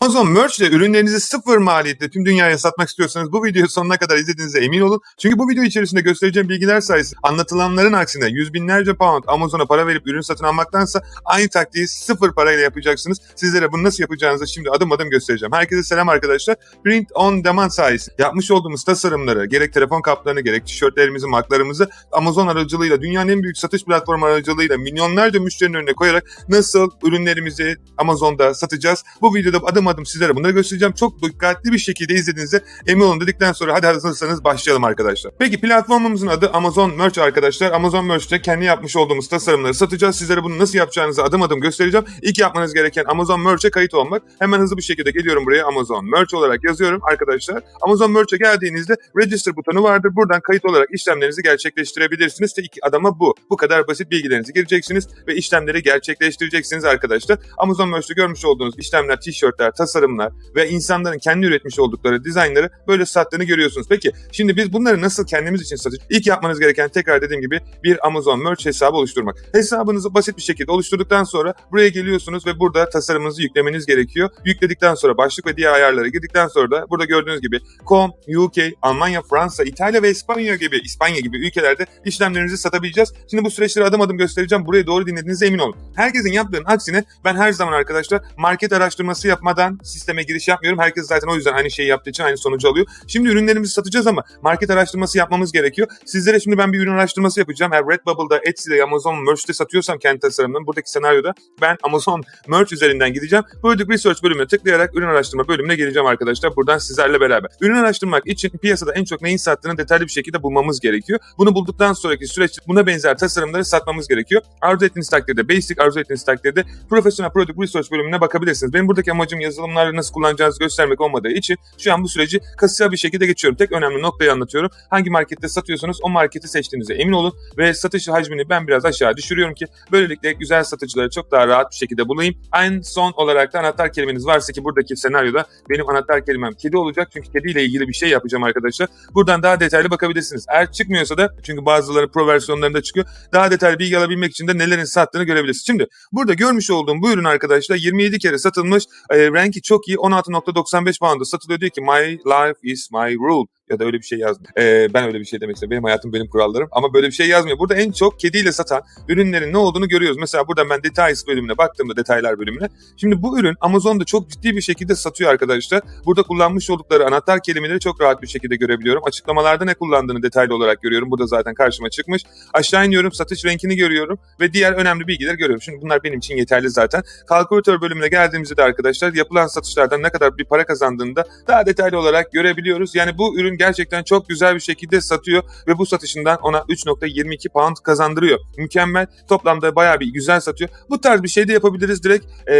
Amazon Merch ile ürünlerinizi sıfır maliyetle tüm dünyaya satmak istiyorsanız bu videoyu sonuna kadar izlediğinize emin olun. Çünkü bu video içerisinde göstereceğim bilgiler sayesinde anlatılanların aksine yüz binlerce pound Amazon'a para verip ürün satın almaktansa aynı taktiği sıfır parayla yapacaksınız. Sizlere bunu nasıl yapacağınızı şimdi adım adım göstereceğim. Herkese selam arkadaşlar. Print on demand sayesinde yapmış olduğumuz tasarımları, gerek telefon kaplarını, gerek tişörtlerimizi, markalarımızı Amazon aracılığıyla, dünyanın en büyük satış platformu aracılığıyla milyonlarca müşterinin önüne koyarak nasıl ürünlerimizi Amazon'da satacağız? Bu videoda adım adım sizlere bunları göstereceğim. Çok dikkatli bir şekilde izlediğinizde emin olun dedikten sonra hadi hazırsanız başlayalım arkadaşlar. Peki platformumuzun adı Amazon Merch arkadaşlar. Amazon Merch'te kendi yapmış olduğumuz tasarımları satacağız. Sizlere bunu nasıl yapacağınızı adım adım göstereceğim. İlk yapmanız gereken Amazon Merch'e kayıt olmak. Hemen hızlı bir şekilde geliyorum buraya Amazon Merch olarak yazıyorum arkadaşlar. Amazon Merch'e geldiğinizde register butonu vardır. Buradan kayıt olarak işlemlerinizi gerçekleştirebilirsiniz. Tek adama bu. Bu kadar basit bilgilerinizi gireceksiniz ve işlemleri gerçekleştireceksiniz arkadaşlar. Amazon Merch'te görmüş olduğunuz işlemler, tişörtler, tasarımlar ve insanların kendi üretmiş oldukları dizaynları böyle sattığını görüyorsunuz. Peki şimdi biz bunları nasıl kendimiz için satacağız? İlk yapmanız gereken tekrar dediğim gibi bir Amazon Merch hesabı oluşturmak. Hesabınızı basit bir şekilde oluşturduktan sonra buraya geliyorsunuz ve burada tasarımınızı yüklemeniz gerekiyor. Yükledikten sonra başlık ve diğer ayarlara girdikten sonra da burada gördüğünüz gibi Com, UK, Almanya, Fransa, İtalya ve İspanya gibi İspanya gibi ülkelerde işlemlerinizi satabileceğiz. Şimdi bu süreçleri adım adım göstereceğim. Burayı doğru dinlediğinize emin olun. Herkesin yaptığının aksine ben her zaman arkadaşlar market araştırması yapmadan sisteme giriş yapmıyorum. Herkes zaten o yüzden aynı şeyi yaptığı için aynı sonucu alıyor. Şimdi ürünlerimizi satacağız ama market araştırması yapmamız gerekiyor. Sizlere şimdi ben bir ürün araştırması yapacağım. Eğer Redbubble'da, Etsy'de, Amazon Merch'te satıyorsam kendi tasarımımı buradaki senaryoda ben Amazon Merch üzerinden gideceğim. Product Research bölümüne tıklayarak ürün araştırma bölümüne geleceğim arkadaşlar. Buradan sizlerle beraber. Ürün araştırmak için piyasada en çok neyin sattığını detaylı bir şekilde bulmamız gerekiyor. Bunu bulduktan sonraki süreçte buna benzer tasarımları satmamız gerekiyor. Arzu ettiğiniz takdirde basic, arzu ettiğiniz takdirde profesyonel product research bölümüne bakabilirsiniz. Benim buradaki amacım yazılımları nasıl kullanacağınızı göstermek olmadığı için şu an bu süreci kısa bir şekilde geçiyorum. Tek önemli noktayı anlatıyorum. Hangi markette satıyorsanız o marketi seçtiğinize emin olun ve satış hacmini ben biraz aşağı düşürüyorum ki böylelikle güzel satıcıları çok daha rahat bir şekilde bulayım. En son olarak da anahtar kelimeniz varsa ki buradaki senaryoda benim anahtar kelimem kedi olacak. Çünkü kediyle ilgili bir şey yapacağım arkadaşlar. Buradan daha detaylı bakabilirsiniz. Eğer çıkmıyorsa da çünkü bazıları pro versiyonlarında çıkıyor. Daha detaylı bilgi alabilmek için de nelerin sattığını görebilirsiniz. Şimdi burada görmüş olduğum bu ürün arkadaşlar 27 kere satılmış. E, renki çok iyi. 16.95 pound'a satılıyor. Diyor ki my life is my rule ya da öyle bir şey yazmıyor. Ee, ben öyle bir şey demek istedim. Benim hayatım benim kurallarım ama böyle bir şey yazmıyor. Burada en çok kediyle satan ürünlerin ne olduğunu görüyoruz. Mesela burada ben details bölümüne baktığımda detaylar bölümüne. Şimdi bu ürün Amazon'da çok ciddi bir şekilde satıyor arkadaşlar. Burada kullanmış oldukları anahtar kelimeleri çok rahat bir şekilde görebiliyorum. Açıklamalarda ne kullandığını detaylı olarak görüyorum. Burada zaten karşıma çıkmış. Aşağı iniyorum satış renkini görüyorum ve diğer önemli bilgileri görüyorum. Şimdi bunlar benim için yeterli zaten. Kalkulatör bölümüne geldiğimizde de arkadaşlar yapılan satışlardan ne kadar bir para kazandığını da daha detaylı olarak görebiliyoruz. Yani bu ürün gerçekten çok güzel bir şekilde satıyor ve bu satışından ona 3.22 pound kazandırıyor. Mükemmel. Toplamda bayağı bir güzel satıyor. Bu tarz bir şey de yapabiliriz direkt. Ee,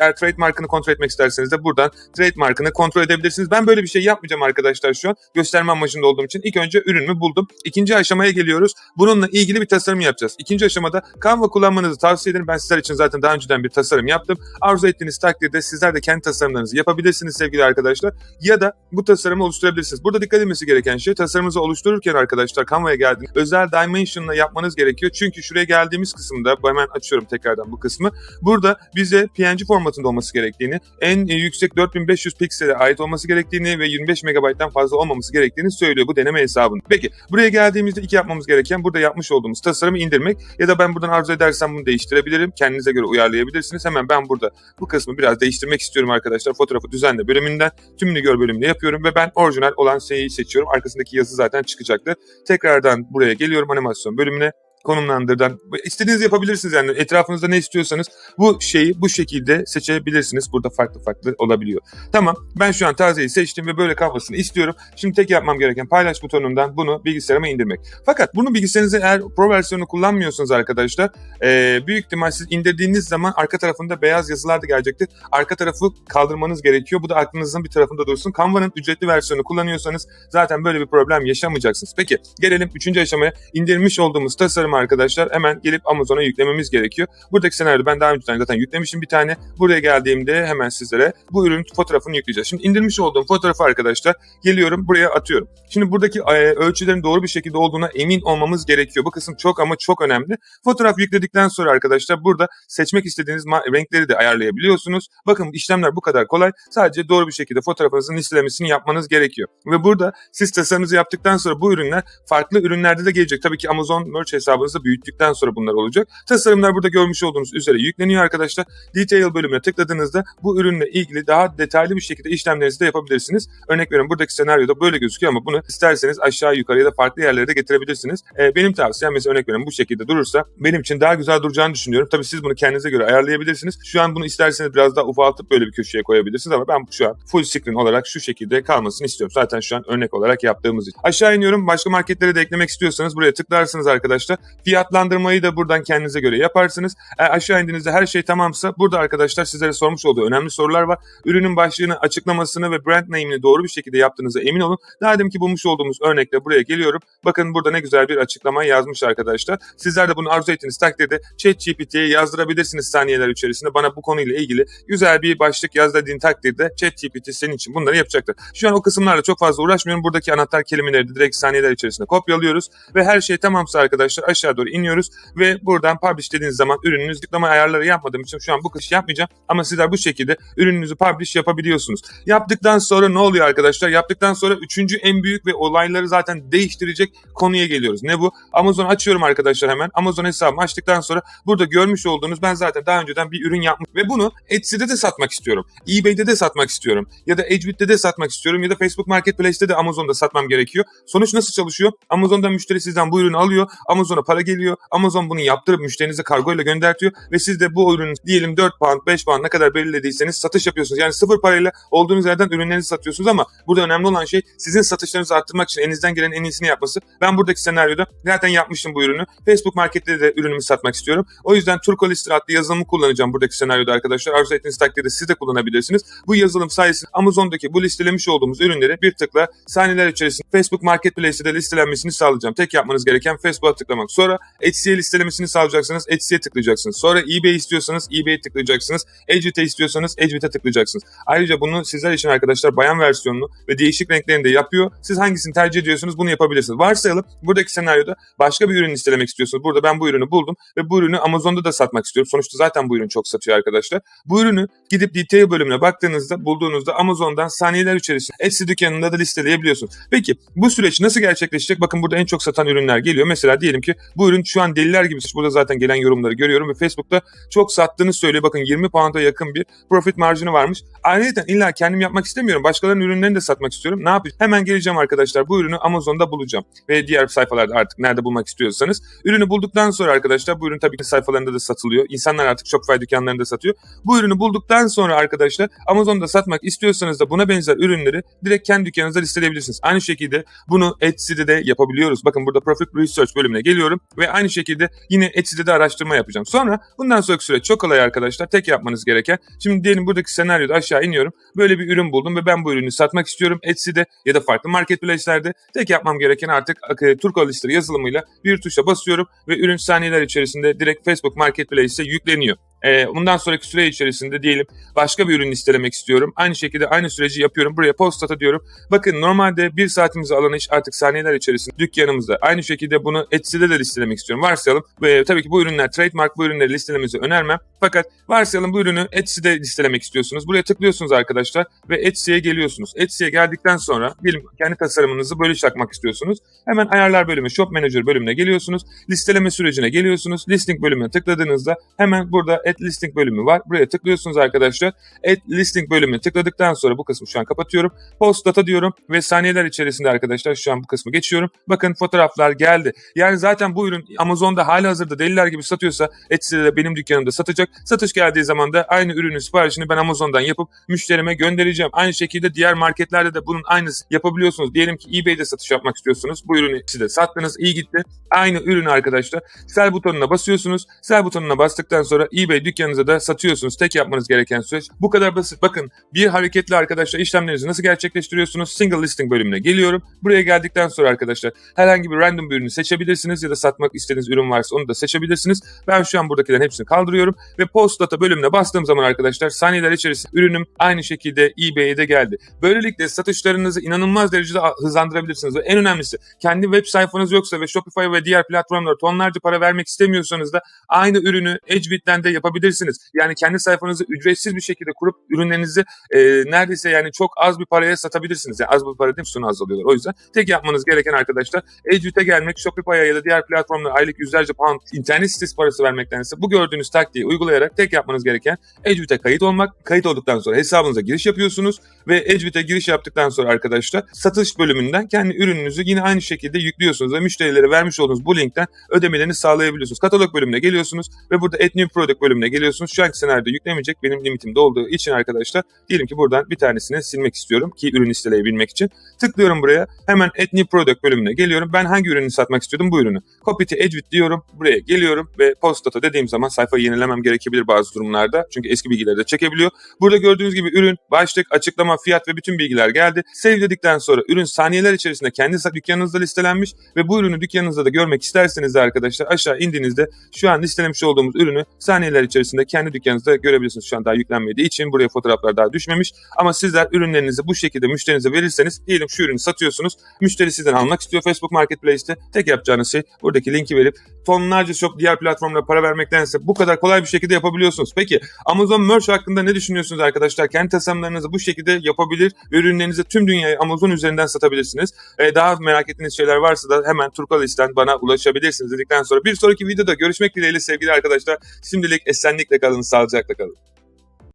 eğer trademarkını kontrol etmek isterseniz de buradan trademarkını kontrol edebilirsiniz. Ben böyle bir şey yapmayacağım arkadaşlar şu an. Gösterme amacında olduğum için. İlk önce ürünümü buldum. İkinci aşamaya geliyoruz. Bununla ilgili bir tasarım yapacağız. İkinci aşamada Canva kullanmanızı tavsiye ederim. Ben sizler için zaten daha önceden bir tasarım yaptım. Arzu ettiğiniz takdirde sizler de kendi tasarımlarınızı yapabilirsiniz sevgili arkadaşlar. Ya da bu tasarımı oluşturabilirsiniz. Burada dikkat edilmesi gereken şey tasarımınızı oluştururken arkadaşlar Canva'ya geldiğinde özel dimension'la yapmanız gerekiyor. Çünkü şuraya geldiğimiz kısımda hemen açıyorum tekrardan bu kısmı. Burada bize PNG formatında olması gerektiğini, en yüksek 4500 piksele ait olması gerektiğini ve 25 MB'dan fazla olmaması gerektiğini söylüyor bu deneme hesabında. Peki buraya geldiğimizde iki yapmamız gereken burada yapmış olduğumuz tasarımı indirmek ya da ben buradan arzu edersem bunu değiştirebilirim. Kendinize göre uyarlayabilirsiniz. Hemen ben burada bu kısmı biraz değiştirmek istiyorum arkadaşlar. Fotoğrafı düzenle bölümünden tümünü gör bölümünde yapıyorum ve ben orijinal olan şeyi seçiyorum. Arkasındaki yazı zaten çıkacaktır. Tekrardan buraya geliyorum animasyon bölümüne konumlandırdan istediğiniz yapabilirsiniz yani etrafınızda ne istiyorsanız bu şeyi bu şekilde seçebilirsiniz. Burada farklı farklı olabiliyor. Tamam ben şu an tazeyi seçtim ve böyle kalmasını istiyorum. Şimdi tek yapmam gereken paylaş butonundan bunu bilgisayarıma indirmek. Fakat bunu bilgisayarınızda eğer Pro versiyonu kullanmıyorsunuz arkadaşlar e, büyük ihtimal siz indirdiğiniz zaman arka tarafında beyaz yazılar da gelecektir. Arka tarafı kaldırmanız gerekiyor. Bu da aklınızın bir tarafında dursun. Canva'nın ücretli versiyonu kullanıyorsanız zaten böyle bir problem yaşamayacaksınız. Peki gelelim üçüncü aşamaya indirmiş olduğumuz tasarım sonra arkadaşlar hemen gelip Amazon'a yüklememiz gerekiyor. Buradaki senaryoda ben daha önceden zaten yüklemişim bir tane. Buraya geldiğimde hemen sizlere bu ürün fotoğrafını yükleyeceğiz. Şimdi indirmiş olduğum fotoğrafı arkadaşlar geliyorum buraya atıyorum. Şimdi buradaki e, ölçülerin doğru bir şekilde olduğuna emin olmamız gerekiyor. Bu kısım çok ama çok önemli. Fotoğraf yükledikten sonra arkadaşlar burada seçmek istediğiniz renkleri de ayarlayabiliyorsunuz. Bakın işlemler bu kadar kolay. Sadece doğru bir şekilde fotoğrafınızın listelemesini yapmanız gerekiyor. Ve burada siz tasarımınızı yaptıktan sonra bu ürünler farklı ürünlerde de gelecek. Tabii ki Amazon Merch hesabınızı büyüttükten sonra bunlar olacak. Tasarımlar burada görmüş olduğunuz üzere yükleniyor arkadaşlar. Detail bölümüne tıkladığınızda bu ürünle ilgili daha detaylı bir şekilde işlemlerinizi de yapabilirsiniz. Örnek veriyorum buradaki senaryoda böyle gözüküyor ama bunu isterseniz aşağı yukarı ya da farklı yerlere de getirebilirsiniz. Ee, benim tavsiyem mesela örnek veriyorum bu şekilde durursa benim için daha güzel duracağını düşünüyorum. Tabii siz bunu kendinize göre ayarlayabilirsiniz. Şu an bunu isterseniz biraz daha ufaltıp böyle bir köşeye koyabilirsiniz ama ben şu an full screen olarak şu şekilde kalmasını istiyorum. Zaten şu an örnek olarak yaptığımız için. Aşağı iniyorum. Başka marketlere de eklemek istiyorsanız buraya tıklarsınız arkadaşlar. Fiyatlandırmayı da buradan kendinize göre yaparsınız. Eğer aşağı indiğinizde her şey tamamsa burada arkadaşlar sizlere sormuş olduğu önemli sorular var. Ürünün başlığını, açıklamasını ve brand name'ini doğru bir şekilde yaptığınıza emin olun. Daha demin ki bulmuş olduğumuz örnekle buraya geliyorum. Bakın burada ne güzel bir açıklama yazmış arkadaşlar. Sizler de bunu arzu ettiğiniz takdirde ChatGPT'ye yazdırabilirsiniz saniyeler içerisinde. Bana bu konuyla ilgili güzel bir başlık yaz dediğin takdirde ChatGPT senin için bunları yapacaktır. Şu an o kısımlarla çok fazla uğraşmıyorum. Buradaki anahtar kelimeleri de direkt saniyeler içerisinde kopyalıyoruz ve her şey tamamsa arkadaşlar aşağı doğru iniyoruz ve buradan publish dediğiniz zaman ürününüz tıklama ayarları yapmadığım için şu an bu kış yapmayacağım ama sizler bu şekilde ürününüzü publish yapabiliyorsunuz. Yaptıktan sonra ne oluyor arkadaşlar? Yaptıktan sonra üçüncü en büyük ve olayları zaten değiştirecek konuya geliyoruz. Ne bu? Amazon açıyorum arkadaşlar hemen. Amazon hesabımı açtıktan sonra burada görmüş olduğunuz ben zaten daha önceden bir ürün yapmış ve bunu Etsy'de de satmak istiyorum. eBay'de de satmak istiyorum. Ya da Edgebit'te de satmak istiyorum. Ya da Facebook Marketplace'te de Amazon'da satmam gerekiyor. Sonuç nasıl çalışıyor? Amazon'dan müşteri sizden bu ürünü alıyor. Amazon'a para geliyor. Amazon bunu yaptırıp müşterinize kargo ile göndertiyor. Ve siz de bu ürünü diyelim 4 pound 5 pound ne kadar belirlediyseniz satış yapıyorsunuz. Yani sıfır parayla olduğunuz yerden ürünlerinizi satıyorsunuz ama burada önemli olan şey sizin satışlarınızı arttırmak için elinizden gelen en iyisini yapması. Ben buradaki senaryoda zaten yapmıştım bu ürünü. Facebook Market'te de ürünümü satmak istiyorum. O yüzden Turkolister adlı yazılımı kullanacağım buradaki senaryoda arkadaşlar. Arzu ettiğiniz takdirde siz de kullanabilirsiniz. Bu yazılım sayesinde Amazon'daki bu listelemiş olduğumuz ürünleri bir tıkla saniyeler içerisinde Facebook Marketplace'te de listelenmesini sağlayacağım. Tek yapmanız gereken Facebook'a tıklamak. Sonra Etsy'ye listelemesini sağlayacaksınız. Etsy'ye tıklayacaksınız. Sonra eBay istiyorsanız eBay'e tıklayacaksınız. Edgebit'e istiyorsanız Edgebit'e tıklayacaksınız. Ayrıca bunu sizler için arkadaşlar bayan versiyonunu ve değişik renklerinde yapıyor. Siz hangisini tercih ediyorsunuz bunu yapabilirsiniz. Varsayalım buradaki senaryoda başka bir ürün listelemek istiyorsunuz. Burada ben bu ürünü buldum ve bu ürünü Amazon'da da satmak istiyorum. Sonuçta zaten bu ürün çok satıyor arkadaşlar. Bu ürünü gidip detail bölümüne baktığınızda bulduğunuzda Amazon'dan saniyeler içerisinde Etsy dükkanında da listeleyebiliyorsunuz. Peki bu süreç nasıl gerçekleşecek? Bakın burada en çok satan ürünler geliyor. Mesela diyelim ki bu ürün şu an deliler gibi burada zaten gelen yorumları görüyorum ve Facebook'ta çok sattığını söylüyor. Bakın 20 pound'a yakın bir profit marjını varmış. Ayrıca illa kendim yapmak istemiyorum. Başkalarının ürünlerini de satmak istiyorum. Ne yapayım? Hemen geleceğim arkadaşlar. Bu ürünü Amazon'da bulacağım. Ve diğer sayfalarda artık nerede bulmak istiyorsanız. Ürünü bulduktan sonra arkadaşlar bu ürün tabii ki sayfalarında da satılıyor. İnsanlar artık Shopify dükkanlarında satıyor. Bu ürünü bulduktan sonra arkadaşlar Amazon'da satmak istiyorsanız da buna benzer ürünleri direkt kendi dükkanınızda listeleyebilirsiniz. Aynı şekilde bunu Etsy'de de yapabiliyoruz. Bakın burada Profit Research bölümüne geliyorum ve aynı şekilde yine Etsy'de de araştırma yapacağım. Sonra bundan sonraki süreç çok kolay arkadaşlar. Tek yapmanız gereken. Şimdi diyelim buradaki senaryoda aşağı iniyorum. Böyle bir ürün buldum ve ben bu ürünü satmak istiyorum Etsy'de ya da farklı marketplace'lerde. Tek yapmam gereken artık e, Turkolister yazılımıyla bir tuşa basıyorum ve ürün saniyeler içerisinde direkt Facebook Marketplace'e yükleniyor. E, bundan sonraki süre içerisinde diyelim başka bir ürün listelemek istiyorum. Aynı şekilde aynı süreci yapıyorum. Buraya post diyorum. Bakın normalde bir saatimizi alan iş artık saniyeler içerisinde dükkanımızda. Aynı şekilde bunu Etsy'de de listelemek istiyorum. Varsayalım. Ve tabii ki bu ürünler trademark bu ürünleri listelememizi önermem. Fakat varsayalım bu ürünü Etsy'de listelemek istiyorsunuz. Buraya tıklıyorsunuz arkadaşlar ve Etsy'ye geliyorsunuz. Etsy'ye geldikten sonra diyelim kendi tasarımınızı böyle çakmak istiyorsunuz. Hemen ayarlar bölümü, shop manager bölümüne geliyorsunuz. Listeleme sürecine geliyorsunuz. Listing bölümüne tıkladığınızda hemen burada Add Listing bölümü var. Buraya tıklıyorsunuz arkadaşlar. Add Listing bölümüne tıkladıktan sonra bu kısmı şu an kapatıyorum. Post data diyorum ve saniyeler içerisinde arkadaşlar şu an bu kısmı geçiyorum. Bakın fotoğraflar geldi. Yani zaten bu ürün Amazon'da hali hazırda deliler gibi satıyorsa Etsy'de de benim dükkanımda satacak. Satış geldiği zaman da aynı ürünün siparişini ben Amazon'dan yapıp müşterime göndereceğim. Aynı şekilde diğer marketlerde de bunun aynısı yapabiliyorsunuz. Diyelim ki eBay'de satış yapmak istiyorsunuz. Bu ürünü size sattınız iyi gitti. Aynı ürün arkadaşlar. Sell butonuna basıyorsunuz. Sell butonuna bastıktan sonra eBay dükkanınıza da satıyorsunuz. Tek yapmanız gereken süreç bu kadar basit. Bakın bir hareketli arkadaşlar işlemlerinizi nasıl gerçekleştiriyorsunuz? Single listing bölümüne geliyorum. Buraya geldikten sonra arkadaşlar herhangi bir random bir ürünü seçebilirsiniz ya da satmak istediğiniz ürün varsa onu da seçebilirsiniz. Ben şu an buradakilerin hepsini kaldırıyorum ve post data bölümüne bastığım zaman arkadaşlar saniyeler içerisinde ürünüm aynı şekilde eBay'e de geldi. Böylelikle satışlarınızı inanılmaz derecede hızlandırabilirsiniz ve en önemlisi kendi web sayfanız yoksa ve Shopify ve diğer platformlara tonlarca para vermek istemiyorsanız da aynı ürünü Edgebit'ten de yapabilirsiniz. Yani kendi sayfanızı ücretsiz bir şekilde kurup ürünlerinizi e, neredeyse yani çok az bir paraya satabilirsiniz. Yani az bir para değil? Sonra az alıyorlar. O yüzden tek yapmanız gereken arkadaşlar Edgebit'e gelmek, Shopify'a ya da diğer platformlara aylık yüzlerce pound internet sitesi parası vermektense bu gördüğünüz taktiği uygulayarak tek yapmanız gereken Edgebit'e kayıt olmak. Kayıt olduktan sonra hesabınıza giriş yapıyorsunuz ve Edgebit'e giriş yaptıktan sonra arkadaşlar satış bölümünden kendi ürününüzü yine aynı şekilde yüklüyorsunuz ve müşterilere vermiş olduğunuz bu linkten ödemelerini sağlayabiliyorsunuz. Katalog bölümüne geliyorsunuz ve burada Add New Product bölümüne geliyorsunuz. Şu anki senaryoda yüklemeyecek benim limitim dolduğu için arkadaşlar diyelim ki buradan bir tanesini silmek istiyorum ki ürün listeleyebilmek için. Tıklıyorum buraya. Hemen Add New Product bölümüne geliyorum. Ben hangi ürünü satmak istiyordum? Bu ürünü. Copy to Edgebit diyorum. Buraya geliyorum ve post data dediğim zaman sayfayı yenilemem gerekebilir bazı durumlarda. Çünkü eski bilgileri de çekebiliyor. Burada gördüğünüz gibi ürün, başlık, açıklama, fiyat ve bütün bilgiler geldi. Save dedikten sonra ürün saniyeler içerisinde kendi dükkanınızda listelenmiş ve bu ürünü dükkanınızda da görmek isterseniz de arkadaşlar aşağı indiğinizde şu an listelemiş olduğumuz ürünü saniyeler içerisinde kendi dükkanınızda görebilirsiniz. Şu an daha yüklenmediği için buraya fotoğraflar daha düşmemiş. Ama sizler ürünlerinizi bu şekilde müşterinize verirseniz diyelim şu ürünü satıyorsunuz. Müşteri sizden almak istiyor Facebook Marketplace'te. Tek yapacağınız şey buradaki linki verip tonlarca çok diğer platformlara para vermektense bu kadar kolay bir şekilde yapabiliyorsunuz. Peki Amazon Merch hakkında ne düşünüyorsunuz arkadaşlar? Kendi tasarımlarınızı bu şekilde yapabilir ürünlerinizi tüm dünyaya Amazon üzerinden satabilirsiniz. Ee, daha merak ettiğiniz şeyler varsa da hemen Turkalis'ten bana ulaşabilirsiniz dedikten sonra bir sonraki videoda görüşmek dileğiyle sevgili arkadaşlar. Şimdilik esenlikle kalın, sağlıcakla kalın.